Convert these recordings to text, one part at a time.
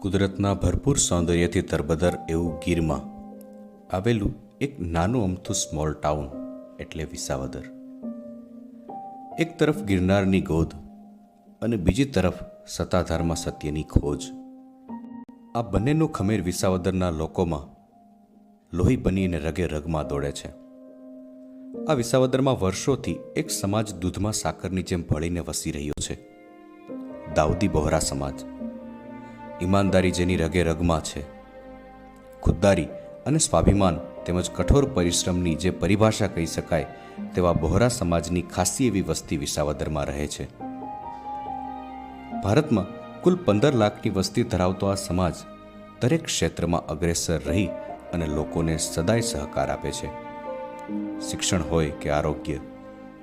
કુદરતના ભરપૂર સૌંદર્યથી તરબદર એવું ગીરમાં આવેલું એક નાનું અમથું સ્મોલ ટાઉન એટલે વિસાવદર. એક તરફ ગિરનારની ગોદ અને બીજી તરફ સત્તાધારમાં સત્યની ખોજ. આ બંનેનું ખમીર વિસાવદરના લોકોમાં લોહી બનીને રગે રગમાં દોડે છે. આ વિસાવદરમાં વર્ષોથી એક સમાજ દૂધમાં સાકરની જેમ ભળીને વસી રહ્યો છે. દાઉદી બોહરા સમાજ. ઈમાનદારી જેની રગે રગમાં છે. ખુદદારી અને સ્વાભિમાન તેમજ કઠોર પરિશ્રમની જે પરિભાષા કહી શકાય તેવા બોહરા સમાજની ખાસી એવી વસ્તી વિસાવદરમાં રહે છે. ભારતમાં કુલ પંદર લાખની વસ્તી ધરાવતો આ સમાજ દરેક ક્ષેત્રમાં અગ્રેસર રહી અને લોકોને સદાય સહકાર આપે છે. શિક્ષણ હોય કે આરોગ્ય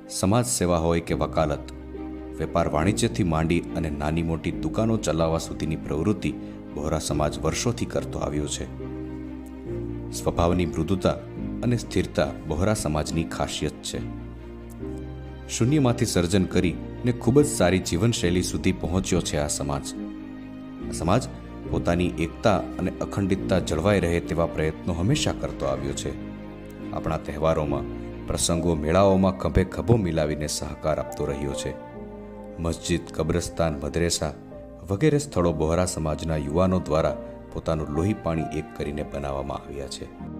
સમાજ સેવા હોય કે વકાલત વેપાર વાણિજ્યથી માંડી અને નાની મોટી દુકાનો ચલાવવા સુધીની પ્રવૃત્તિ બોહરા સમાજ વર્ષોથી કરતો આવ્યો છે. સ્વભાવની મૃદુતા અને સ્થિરતા બહોરા સમાજની ખાસિયત છે. શૂન્યમાંથી સર્જન કરી ને ખૂબ જ સારી જીવનશૈલી સુધી પહોંચ્યો છે આ સમાજ. સમાજ પોતાની એકતા અને અખંડિતતા જળવાઈ રહે તેવા પ્રયત્નો હંમેશા કરતો આવ્યો છે. આપણા તહેવારોમાં, પ્રસંગો, મેળાઓમાં ખભે ખભો મિલાવીને સહકાર આપતો રહ્યો છે. મસ્જિદ, કબ્રસ્તાન, મદરેસા વગેરે સ્થળો બોહરા સમાજના યુવાનો દ્વારા પોતાનું લોહી પાણી એક કરીને બનાવવામાં આવ્યા છે.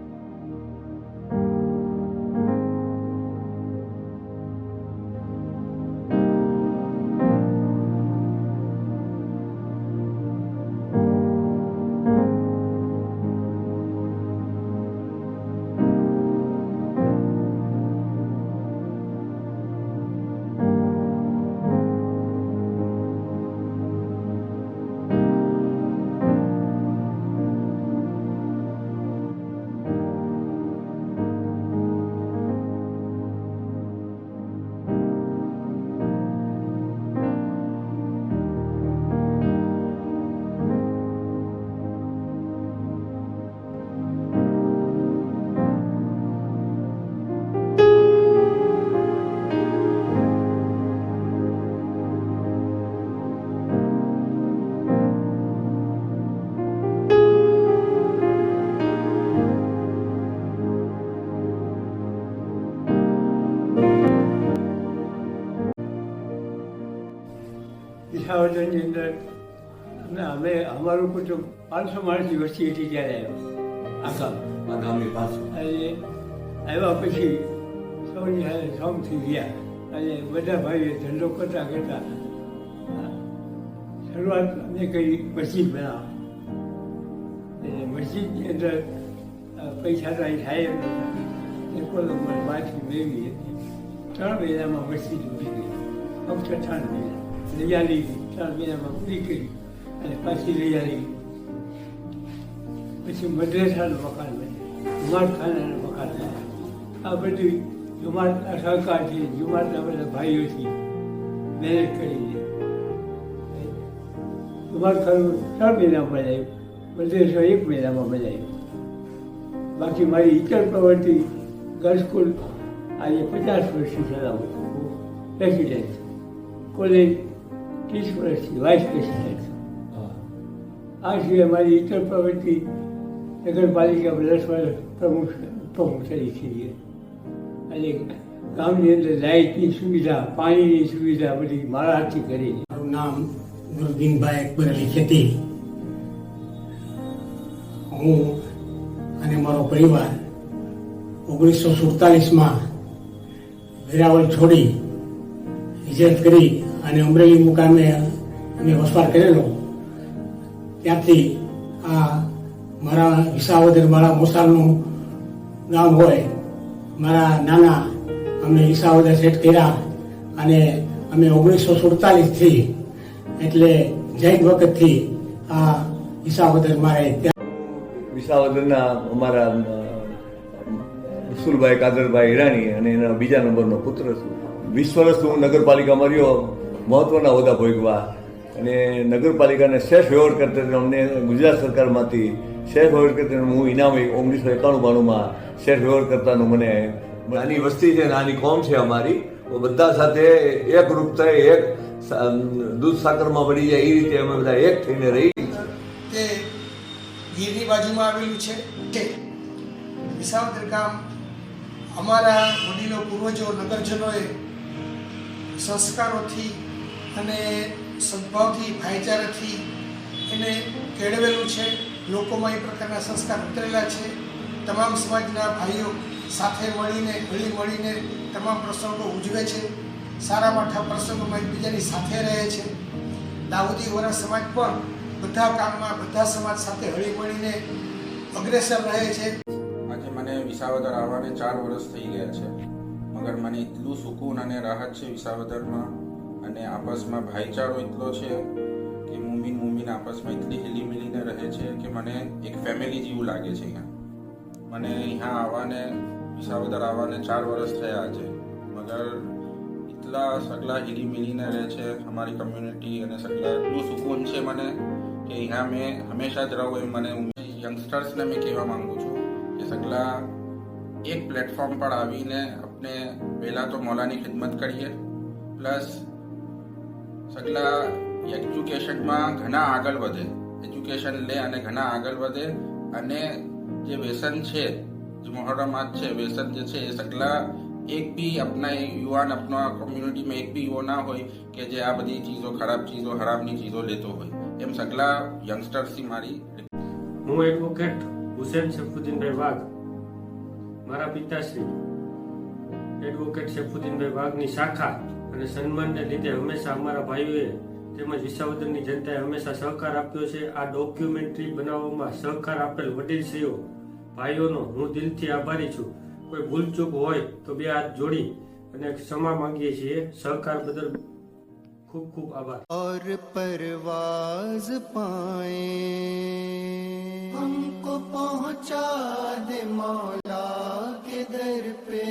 વિસાવદરની અંદર અને અમે અમારું કુટુંબ પાંચસો માણસની વસ્તી હતી ત્યારે આવ્યો. આખા. અને આવ્યા પછી સૌની સાથે થઈ ગયા. અને બધા ભાઈઓ ધંધો કરતા કરતા શરૂઆત અમે કરી મસ્જિદ બનાવવા. એટલે મસ્જિદની અંદર પૈસા તો અહીં થાય એમ નહોતા. એ મેળવી હતી. ત્રણ મહિનામાં મસ્જિદ ઊભી ગઈ ફક્ત ત્રણ મહિના. લૈયાલી ત્રણ મહિનામાં પૂરી કરી અને પાછી લૈયાલી પછી મદ્રેસાનું મકાન બન્યું જુમારખાનાનું મકાન બન્યું. આ બધું સહકાર છે, જુમાડના બધા ભાઈઓથી મહેનત કરીને જુમાડખાનું ત્રણ મહિનામાં બનાવ્યું મદ્રેસો એક મહિનામાં બનાવ્યું બાકી મારી ઇતર પ્રવૃત્તિ ગર્લ્સ સ્કૂલ આજે પચાસ વર્ષથી ચલાવું પ્રેસિડેન્ટ કોલેજ ત્રીસ વર્ષથી વાઇસ પ્રેસિડેન્ટ આ સિવાય મારી ઇતર પ્રવૃત્તિ નગરપાલિકા દસ વર્ષ પ્રમુખ પ્રમુખ તરીકે છે અને ગામની અંદર લાઇટની સુવિધા પાણીની સુવિધા બધી મારા હાથથી કરી. મારું નામ નુરદીનભાઈ અકબર અલી ખેતી. હું અને મારો પરિવાર ઓગણીસો સુડતાલીસમાં વેરાવળ છોડી હિજરત કરી અને અમરેલી મુકામે અમે વસવાટ કરેલો. ત્યાંથી આ મારા વિસાવદર મારા મોસાળનું ગામ હોય, મારા નાના અમને વિસાવદર સેટ કર્યા અને અમે ઓગણીસો સુડતાલીસથી એટલે જૈન વખતથી આ વિસાવદર મારે ત્યાં વિસાવદરના અમારા રસુલભાઈ કાદરભાઈ હિરાણી અને એના બીજા નંબરનો પુત્ર છું. વીસ વર્ષ હું નગરપાલિકામાં રહ્યો. મહત્વના હોદ્દા ભોગવા અને નગરપાલિકાને સેફ વ્યવહાર કરતા અમને ગુજરાત સરકારમાંથી સેફ વ્યવહાર કરતા હું ઇનામ ઓગણીસો એકાણું બાણુંમાં સેફ વ્યવહાર કરતાનું મને નાની વસ્તી છે નાની કોમ છે અમારી. તો બધા સાથે એક રૂપ થઈ એક દૂધ સાકરમાં પડી જાય એ રીતે અમે બધા એક થઈને રહી. કે ગીરની બાજુમાં આવેલું છે કે વિસાવદર ગામ અમારા વડીલો પૂર્વજો નગરજનોએ સંસ્કારોથી અને સદભાવથી, ભાઈચારાથી એને કેળવેલું છે. લોકોમાં એ પ્રકારના સંસ્કાર ઉતરેલા છે. તમામ સમાજના ભાઈઓ સાથે મળીને હળી મળીને તમામ પ્રસંગો ઉજવે છે. સારા માઠા પ્રસંગોમાં એકબીજાની સાથે રહે છે. દાઉદી વરા સમાજ પણ બધા કામમાં, બધા સમાજ સાથે હળી મળીને અગ્રેસર રહે છે. આજે મને વિસાવદર આવવાને ચાર વર્ષ થઈ ગયા છે. મગર મને એટલું સુકૂન અને રાહત છે વિસાવદરમાં. અને આપસમાં ભાઈચારો એટલો છે કે મુમીન મુમીન આપસમાં એટલી હિલી મિલીને રહે છે કે મને એક ફેમિલી જેવું લાગે છે અહીંયા. મને અહીંયા આવવાને, વિસાવદર આવવાને ચાર વર્ષ થયા છે મગર એટલા સગલા હિલી મિલીને રહે છે અમારી કમ્યુનિટી અને સગલા એટલું સુકૂન છે મને કે અહીંયા મેં હંમેશા જ રહું એમ મને યંગસ્ટર્સને મેં કહેવા માંગુ છું કે સગલા એક પ્લેટફોર્મ પર આવીને આપણે પહેલાં તો મોલાની ખિદમત કરીએ પ્લસ સગલા એજ્યુકેશનમાં ઘણા આગળ વધે. એજ્યુકેશન લે અને ઘણા આગળ વધે. અને જે વ્યસન છે, જે મોહરમાત છે, વ્યસન જે છે, એ સગલા એક બી આપણા યુવાન આપણા કોમ્યુનિટીમાં એક બી યુવો ના હોય કે જે આ બધી ચીજો, ખરાબ ચીજો, હરામની ચીજો લેતો હોય. એમ સગલા યંગસ્ટર્સથી મારી હું એડવોકેટ હુસેન શેફુદ્દીનભાઈ વાઘ, મારા પિતાશ્રી. એડવોકેટ શેફુદ્દીનભાઈ વાઘની શાખા અને સન્માનને લીધે હંમેશા અમારા ભાઈઓએ તેમજ વિસાવદરની જનતાએ હંમેશા સહકાર આપ્યો છે. આ ડોક્યુમેન્ટરી બનાવવામાં સહકાર આપેલ વડીલશ્રીઓ ભાઈઓનો હું દિલથી આભારી છું. કોઈ ભૂલચૂક હોય તો બે હાથ જોડી અને ક્ષમા માંગીએ છીએ. સહકાર બદલ ખૂબ ખૂબ આભાર. ઓર પરવાઝ પાએ. હમકો પહોંચા દે મૌલા કે દર પે